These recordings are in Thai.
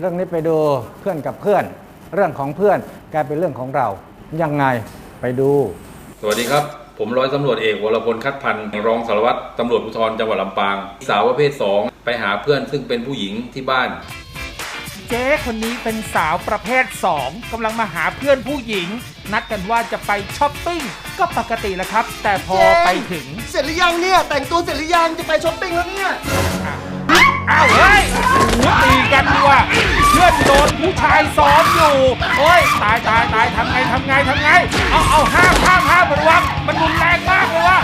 เรื่องนี้ไปดูเพื่อนกับเพื่อน เรื่องของเพื่อนกลายเป็นเรื่องของเรายังไงไปดู สวัสดีครับ ผมร้อยตำรวจเอกวรพลคัดพันธ์รองสารวัตรตำรวจภูธรจังหวัดลำปาง สาวประเภท 2 ไปหาเพื่อนซึ่งเป็นผู้หญิงที่บ้าน เจ๊คนนี้เป็นสาวประเภท 2กำลังมาหาเพื่อนผู้หญิง นัดกันว่าจะไปช้อปปิ้งก็ปกติแหละครับ แต่พอไปถึง เสร็จหรือยังเนี่ย แต่งตัวเสร็จหรือยังจะไปช้อปปิ้งแล้วเนี่ย นโดผู้ชายซ้อมอยู่โอ้ยตายตายตายทำไงทำไงทำไง เอาเอาห้ามห้ามห้ามระวังมันรุนแรงมากเลยว่ะ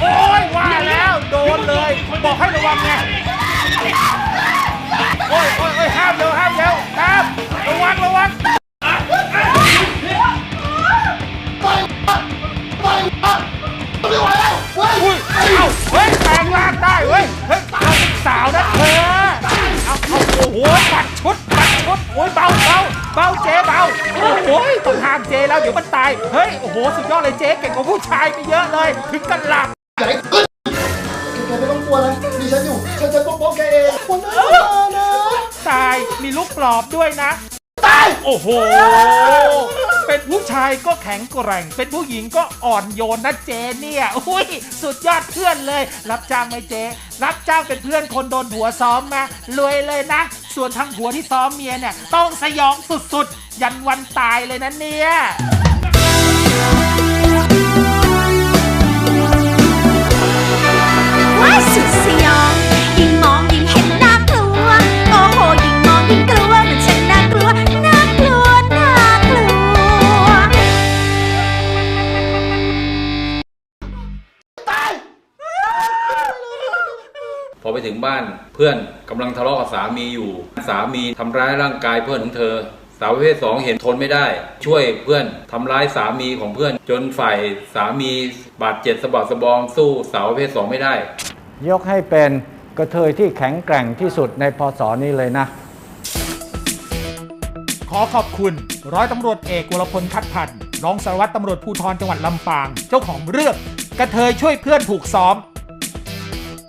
โอ้ยว่าแล้วโดนเลย บอกให้ระวังไงโอ้ย หต้องห้ามเจ๊แล้วเดี๋ยวมันตาย เฮ้ย โอ้โห สุดยอดเลยเจ๊เก่งกว่าผู้ชายไปเยอะเลย ถึงกันหลับอย่าให้ขึ้นแกไม่ต้องกลัวนะมีฉันอยู่ ฉันจะปกป้องแกเองคนนั้นมานะ ตาย มีลูกปลอบด้วยนะ ตาย โอ้โห เป็นผู้ชายก็แข็งแกร่ง เป็นผู้หญิงก็อ่อนโยนนะเจเนี่ย อุ้ย สุดยอดเพื่อนเลย รับจ้างไหมเจ รับจ้างเป็นเพื่อนคนโดนผัวซ้อมมา รวยเลยนะ ส่วนทางผัวที่ซ้อมเมียเนี่ยต้องสยองสุดๆ ยันวันตายเลยนะเนี่ย อไปถึงบ้านเพื่อนกำลังทะเลาะกับสามีอยู่ สามีทำร้ายร่างกายเพื่อนของเธอ สาวประเภทสองเห็นทนไม่ได้ ช่วยเพื่อนทำร้ายสามีของเพื่อน จนฝ่ายสามีบาดเจ็บสะบักสะบอมสู้สาวประเภทสองไม่ได้ ยกให้เป็นกระเทยที่แข็งแกร่งที่สุดในพศนี้เลยนะ ขอขอบคุณ ร้อยตำรวจเอกวรพลคัดพันธ์รองสารวัตรตำรวจภูธรจังหวัดลำปาง เจ้าของเรื่องกระเทยช่วยเพื่อนถูกซ้อม